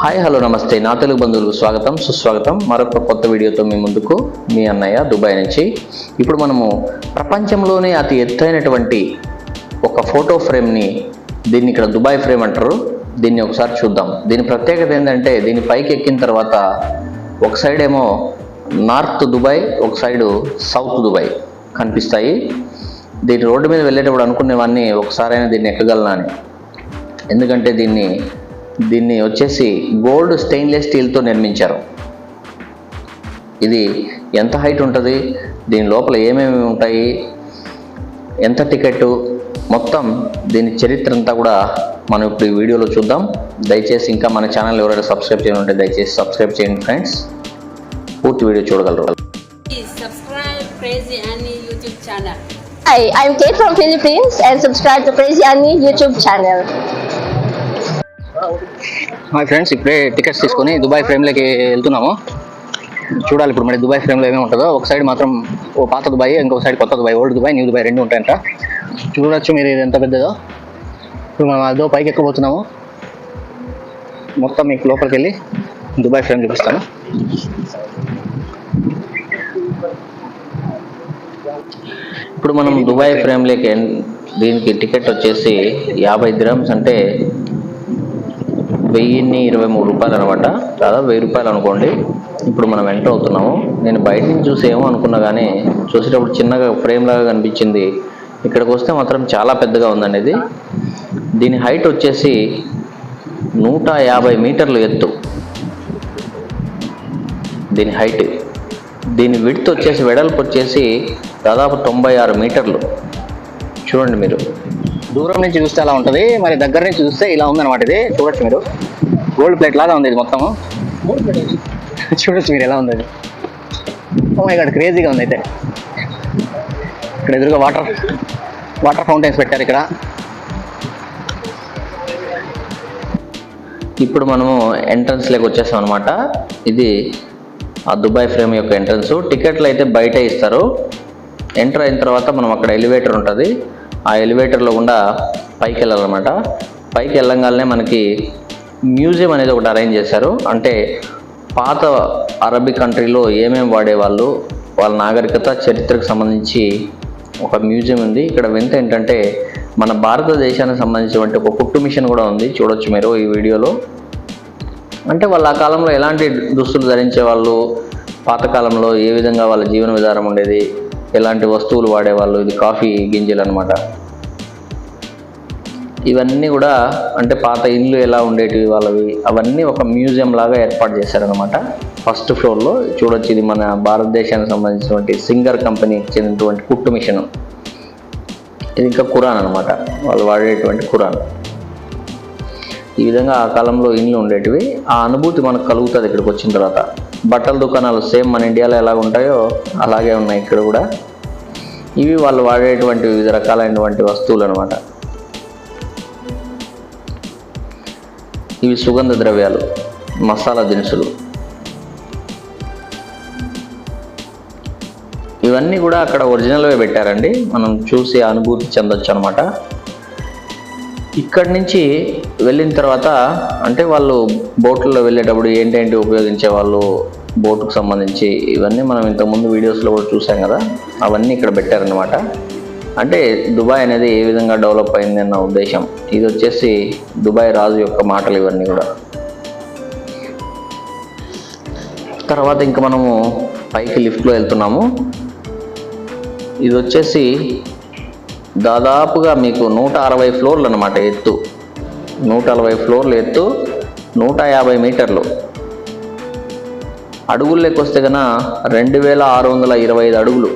Hi hello నమస్తే. నా తెలుగు బంధువులకు స్వాగతం సుస్వాగతం. మరొక కొత్త వీడియోతో మీ ముందుకు మీ అన్నయ్య దుబాయ్ నుంచి. ఇప్పుడు మనము ప్రపంచంలోనే అతి ఎత్తైనటువంటి ఒక ఫోటో ఫ్రేమ్ని దీన్ని ఇక్కడ దుబాయ్ ఫ్రేమ్ అంటారు. దీన్ని ఒకసారి చూద్దాం. దీని ప్రత్యేకత ఏంటంటే దీని పైకి ఎక్కిన తర్వాత ఒక సైడ్ ఏమో నార్త్ దుబాయ్ ఒక సైడు సౌత్ దుబాయ్ కనిపిస్తాయి. దీని రోడ్డు మీద వెళ్ళేటప్పుడు అనుకునేవన్నీ ఒకసారైనా దీన్ని ఎక్కగలనా అని. ఎందుకంటే దీన్ని దీన్ని వచ్చేసి గోల్డ్ స్టెయిన్లెస్ స్టీల్తో నిర్మించారు. ఇది ఎంత హైట్ ఉంటుంది? దీని లోపల ఏమేమి ఉంటాయి? ఎంత టికెట్? మొత్తం దీని చరిత్ర అంతా కూడా మనం ఇప్పుడు ఈ వీడియోలో చూద్దాం. దయచేసి ఇంకా మన ఛానల్ ఎవరైనా సబ్స్క్రైబ్ చేయని ఉంటే దయచేసి సబ్స్క్రైబ్ చేయండి ఫ్రెండ్స్. పూర్తి వీడియో చూడగలరు. Hi, I'm Kate from Philippines and subscribe to Crazy Annie YouTube channel. మా ఫ్రెండ్స్ ఇప్పుడే టికెట్స్ తీసుకొని దుబాయ్ ఫ్రేమ్లోకి వెళ్తున్నాము. చూడాలి ఇప్పుడు మరి దుబాయ్ ఫ్రేమ్లో ఏమేమి ఉంటుందో. ఒక సైడ్ మాత్రం ఓ పాత దుబాయ్ ఇంకొక సైడ్ కొత్త Dubai old Dubai new Dubai రెండు ఉంటాయంట. చూడొచ్చు మీరు ఇది ఎంత పెద్దదో. ఇప్పుడు మనం అదో పైకి ఎక్కబోతున్నాము. మొత్తం మీకు లోపలికి వెళ్ళి దుబాయ్ ఫ్రేమ్ చూపిస్తాను ఇప్పుడు మనం దుబాయ్ ఫ్రేమ్లోకి దీనికి టికెట్ వచ్చేసి యాభై గ్రామ్స్ అంటే వెయ్యిన్ని ఇరవై మూడు రూపాయలు అనమాట. దాదాపు వెయ్యి రూపాయలు అనుకోండి. ఇప్పుడు మనం ఎంటర్ అవుతున్నాము. నేను బయట నుంచి చూసి ఏమో అనుకున్నా కానీ చూసేటప్పుడు చిన్నగా ఫ్రేమ్ లాగా కనిపించింది. ఇక్కడికి వస్తే మాత్రం చాలా పెద్దగా ఉందండి ఇది దీని హైట్ వచ్చేసి నూట యాభై మీటర్లు ఎత్తు. దీని హైట్. దీని విడ్త్ వచ్చేసి వెడల్పు వచ్చేసి దాదాపు తొంభై ఆరు మీటర్లు. చూడండి మీరు. దూరం నుంచి చూస్తే అలా ఉంటుంది. మరి దగ్గర నుంచి చూస్తే ఇలా ఉందన్నమాట ఇది. చూడొచ్చు మీరు. గోల్డ్ ప్లేట్ లాగా ఉంది ఇది మొత్తము. చూడొచ్చు మీరు ఎలా ఉంది ఇక్కడ క్రేజీగా oh ఉంది అయితే. ఇక్కడ ఎదురుగా వాటర్ వాటర్ ఫౌంటైన్స్ పెట్టారు ఇక్కడ. ఇప్పుడు మనము ఎంట్రన్స్లోకి వచ్చేసాం అనమాట ఇది ఆ దుబాయ్ ఫ్రేమ్ యొక్క ఎంట్రన్స్ టికెట్లు అయితే బయట ఇస్తారు. ఎంటర్ అయిన తర్వాత మనం అక్కడ ఎలివేటర్ ఉంటుంది. ఆ ఎలివేటర్లో గుండా పైకి వెళ్ళాలన్నమాట పైకి వెళ్ళంగానే మనకి మ్యూజియం అనేది ఒకటి అరేంజ్ చేశారు. అంటే పాత అరబిక్ కంట్రీలో ఏమేమి వాడేవాళ్ళు వాళ్ళ నాగరికత చరిత్రకు సంబంధించి ఒక మ్యూజియం ఉంది. ఇక్కడ వింత ఏంటంటే మన భారతదేశానికి సంబంధించినటువంటి ఒక కుట్టు మిషన్ కూడా ఉంది. చూడొచ్చు మీరు ఈ వీడియోలో. అంటే వాళ్ళు ఆ కాలంలో ఎలాంటి దుస్తులు ధరించే వాళ్ళు పాతకాలంలో ఏ విధంగా వాళ్ళ జీవన విధానం ఉండేది ఎలాంటి వస్తువులు వాడేవాళ్ళు? ఇది కాఫీ గింజలు అనమాట ఇవన్నీ కూడా అంటే పాత ఇల్లు ఎలా ఉండేటివి వాళ్ళవి అవన్నీ ఒక మ్యూజియం లాగా ఏర్పాటు చేశారనమాట ఫస్ట్ ఫ్లోర్లో చూడొచ్చు ఇది మన భారతదేశానికి సంబంధించినటువంటి సింగర్ కంపెనీకి చెందినటువంటి కుట్టు మిషన్. ఇది ఇంకా కురాన్ అనమాట వాళ్ళు వాడేటువంటి కురాన్ ఈ విధంగా ఆ కాలంలో ఇండ్లు ఉండేటివి. ఆ అనుభూతి మనకు కలుగుతుంది ఇక్కడికి వచ్చిన తర్వాత. బట్టల దుకాణాలు సేమ్ మన ఇండియాలో ఎలా ఉంటాయో అలాగే ఉన్నాయి ఇక్కడ కూడా. ఇవి వాళ్ళు వాడేటువంటి వివిధ రకాలైనటువంటి వస్తువులు అనమాట ఇవి సుగంధ ద్రవ్యాలు మసాలా దినుసులు. ఇవన్నీ కూడా అక్కడ ఒరిజినల్వే పెట్టారండి. మనం చూసి అనుభూతి చెందొచ్చు అనమాట ఇక్కడి నుంచి వెళ్ళిన తర్వాత అంటే వాళ్ళు బోట్లలో వెళ్ళేటప్పుడు ఏంటేంటి ఉపయోగించే వాళ్ళు బోటుకు సంబంధించి ఇవన్నీ మనం ఇంతకుముందు వీడియోస్లో కూడా చూసాం కదా అవన్నీ ఇక్కడ పెట్టారనమాట అంటే దుబాయ్ అనేది ఏ విధంగా డెవలప్ అయింది అన్న ఉద్దేశం. ఇది వచ్చేసి దుబాయ్ రాజు యొక్క మాటలు ఇవన్నీ కూడా. తర్వాత ఇంకా మనము పైకి లిఫ్ట్లో వెళ్తున్నాము. ఇది వచ్చేసి దాదాపుగా మీకు నూట అరవై ఫ్లోర్లు అనమాట ఎత్తు. నూట అరవై ఫ్లోర్లు ఎత్తు నూట యాభై మీటర్లు. అడుగుల్లోకి వస్తే కన్నా రెండు వేల ఆరు వందల ఇరవై ఐదు అడుగులు.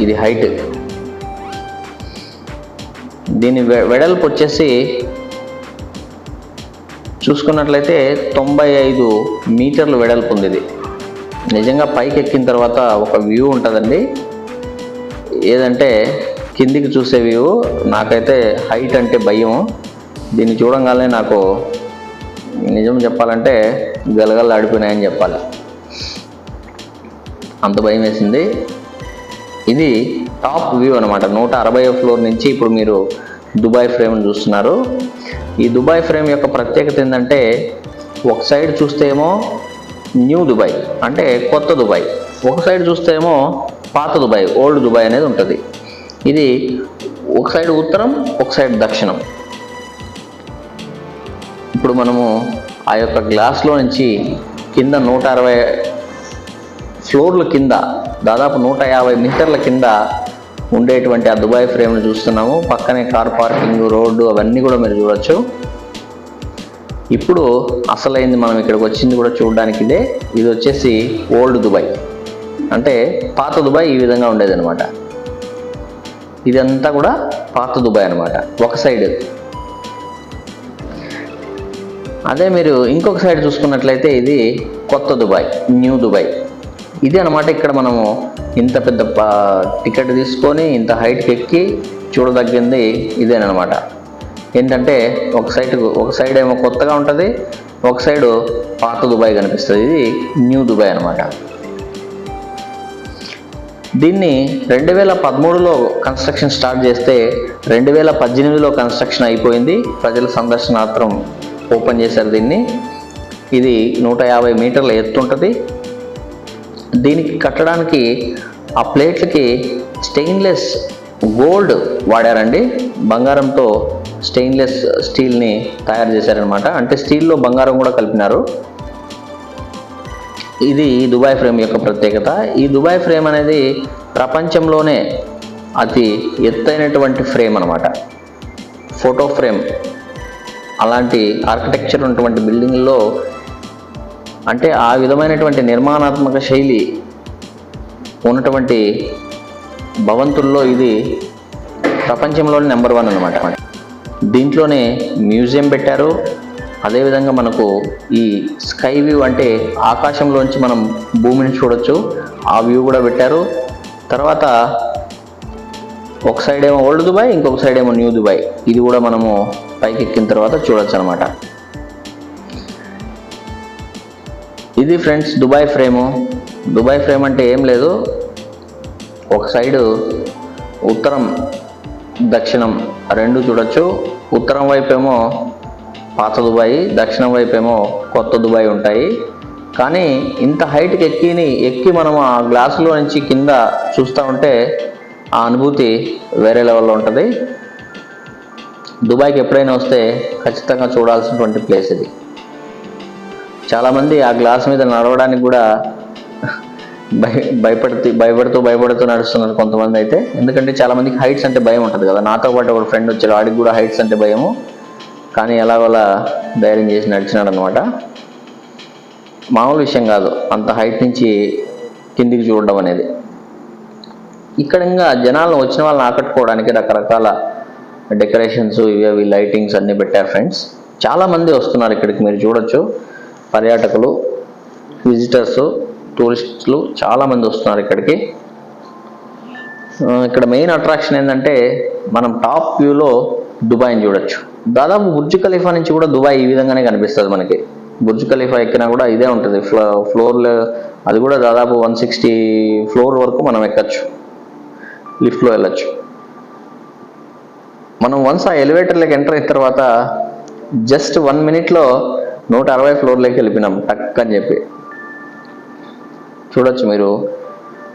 ఇది హైట్. దీని వె- వెడల్పు వచ్చేసి చూసుకున్నట్లయితే తొంభై ఐదు మీటర్లు వెడల్పు ఉంది ఇది. నిజంగా పైకి ఎక్కిన తర్వాత ఒక వ్యూ ఉంటుందండి. ఏదంటే కిందికి చూసే వ్యూ. నాకైతే హైట్ అంటే భయం దీన్ని చూడంగానే నాకు నిజం చెప్పాలంటే గలగల ఆడిపోయినాయని చెప్పాలి. అంత భయం వేసింది. ఇది టాప్ వ్యూ అనమాట నూట అరవై ఫ్లోర్ నుంచి ఇప్పుడు మీరు దుబాయ్ ఫ్రేమ్ చూస్తున్నారు. ఈ దుబాయ్ ఫ్రేమ్ యొక్క ప్రత్యేకత ఏంటంటే ఒక సైడ్ చూస్తే ఏమో న్యూ దుబాయ్ అంటే కొత్త దుబాయ్. ఒక సైడ్ చూస్తే ఏమో పాత దుబాయ్ ఓల్డ్ దుబాయ్ అనేది ఉంటుంది. ఇది ఒక సైడ్ ఉత్తరం ఒక సైడ్ దక్షిణం. ఇప్పుడు మనము ఆ యొక్క గ్లాస్లో నుంచి కింద నూట అరవై ఫ్లోర్ల కింద దాదాపు నూట యాభై మీటర్ల కింద ఉండేటువంటి ఆ దుబాయ్ ఫ్రేమ్ని చూస్తున్నాము. పక్కనే కార్ పార్కింగ్ రోడ్డు అవన్నీ కూడా మీరు చూడొచ్చు. ఇప్పుడు అసలైంది మనం ఇక్కడికి వచ్చింది కూడా చూడడానికి ఇదే. ఇది వచ్చేసి ఓల్డ్ దుబాయ్. అంటే పాత దుబాయ్ ఈ విధంగా ఉండేది అనమాట ఇదంతా కూడా పాత దుబాయ్ అనమాట ఒక సైడ్. అదే మీరు ఇంకొక సైడ్ చూసుకున్నట్లయితే ఇది కొత్త దుబాయ్ న్యూ దుబాయ్. ఇది అనమాట ఇక్కడ మనము ఇంత పెద్ద టికెట్ తీసుకొని ఇంత హైట్కి ఎక్కి చూడదగ్గింది ఇదేనమాట ఏంటంటే ఒక సైడ్ ఒక సైడ్ ఏమో కొత్తగా ఉంటుంది ఒక సైడు పాత దుబాయ్ కనిపిస్తుంది. ఇది న్యూ దుబాయ్ అనమాట దీన్ని రెండు వేల పదమూడులో కన్స్ట్రక్షన్ స్టార్ట్ చేస్తే రెండు వేల పద్దెనిమిదిలో కన్స్ట్రక్షన్ అయిపోయింది. ప్రజల సందర్శనార్థం ఓపెన్ చేశారు దీన్ని. ఇది నూట యాభై మీటర్ల ఎత్తు ఉంటుంది. దీనికి కట్టడానికి ఆ ప్లేట్లకి స్టెయిన్లెస్ గోల్డ్ వాడారండి. బంగారంతో స్టెయిన్లెస్ స్టీల్ని తయారు చేశారనమాట అంటే స్టీల్లో బంగారం కూడా కలిపినారు. ఇది దుబాయ్ ఫ్రేమ్ యొక్క ప్రత్యేకత. ఈ దుబాయ్ ఫ్రేమ్ అనేది ప్రపంచంలోనే అతి ఎత్తైనటువంటి ఫ్రేమ్ అనమాట ఫోటో ఫ్రేమ్. అలాంటి ఆర్కిటెక్చర్ ఉన్నటువంటి బిల్డింగ్లో అంటే ఆ విధమైనటువంటి నిర్మాణాత్మక శైలి ఉన్నటువంటి భవంతుల్లో ఇది ప్రపంచంలోనే నెంబర్ వన్ అనమాట దీంట్లోనే మ్యూజియం పెట్టారు. అదేవిధంగా మనకు ఈ స్కై వ్యూ అంటే ఆకాశంలోంచి మనం భూమిని చూడొచ్చు. ఆ వ్యూ కూడా పెట్టారు. తర్వాత ఒక సైడ్ ఏమో ఓల్డ్ దుబాయ్ ఇంకొక సైడ్ ఏమో న్యూ దుబాయ్ ఇది కూడా మనము పైకి ఎక్కిన తర్వాత చూడొచ్చు అనమాట ఇది friends Dubai frame Dubai frame అంటే ఏం లేదు. ఒక సైడు ఉత్తరం దక్షిణం రెండు చూడొచ్చు. ఉత్తరం వైపు ఏమో పాత దుబాయ్ దక్షిణం వైపు ఏమో కొత్త దుబాయ్ ఉంటాయి. కానీ ఇంత హైట్కి ఎక్కిని ఎక్కి మనం ఆ గ్లాసులో నుంచి కింద చూస్తూ ఉంటే ఆ అనుభూతి వేరే లెవెల్లో ఉంటుంది. దుబాయ్కి ఎప్పుడైనా వస్తే ఖచ్చితంగా చూడాల్సినటువంటి ప్లేస్ ఇది. చాలామంది ఆ గ్లాస్ మీద నడవడానికి కూడా భయ భయపడుతూ భయపడుతూ భయపడుతూ నడుస్తున్నారు కొంతమంది అయితే. ఎందుకంటే చాలామందికి హైట్స్ అంటే భయం ఉంటుంది కదా. నాతో పాటు ఒక ఫ్రెండ్ వచ్చాడు ఆడికి కూడా హైట్స్ అంటే భయము. కానీ ఎలాగోలా ధైర్యం చేసి నడిచినాడు అనమాట మామూలు విషయం కాదు. అంత హైట్ నుంచి కిందికి చూడడం అనేది. ఇక్కడ ఇంకా జనాలను వచ్చిన వాళ్ళని ఆకట్టుకోవడానికి రకరకాల డెకరేషన్స్ ఇవి అవి లైటింగ్స్ అన్నీ పెట్టారు ఫ్రెండ్స్. చాలా మంది వస్తున్నారు ఇక్కడికి మీరు చూడొచ్చు. పర్యాటకులు విజిటర్స్ టూరిస్టులు చాలా మంది వస్తున్నారు ఇక్కడికి. ఇక్కడ మెయిన్ అట్రాక్షన్ ఏంటంటే మనం టాప్ వ్యూలో దుబాయ్ని చూడొచ్చు. దాదాపు బుర్జ్ ఖలీఫా నుంచి కూడా దుబాయ్ ఈ విధంగానే కనిపిస్తుంది మనకి. బుర్జ్ ఖలీఫా ఎక్కినా కూడా ఇదే ఉంటుంది. ఫ్లో ఫ్లోర్లో అది కూడా దాదాపు వన్ సిక్స్టీ ఫ్లోర్ వరకు మనం ఎక్కచ్చు. లిఫ్ట్లో వెళ్ళొచ్చు. మనం వన్స్ ఆ ఎలివేటర్లోకి ఎంటర్ అయిన తర్వాత జస్ట్ వన్ మినిట్లో నూట అరవై ఫ్లోర్లోకి వెళ్ళిపోయినాం టక్ అని చెప్పి. చూడొచ్చు మీరు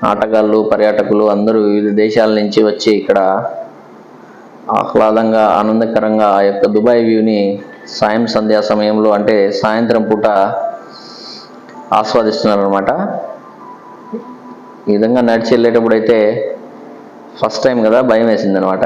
ఆటగాళ్ళు పర్యాటకులు అందరూ వివిధ దేశాల నుంచి వచ్చి ఇక్కడ ఆహ్లాదంగా ఆనందకరంగా ఆ యొక్క దుబాయ్ వ్యూని సాయం సంధ్యా సమయంలో అంటే సాయంత్రం పూట ఆస్వాదిస్తున్నారు అనమాట ఈ విధంగా నడిచి వెళ్ళేటప్పుడు అయితే ఫస్ట్ టైం కదా భయం వేసింది అనమాట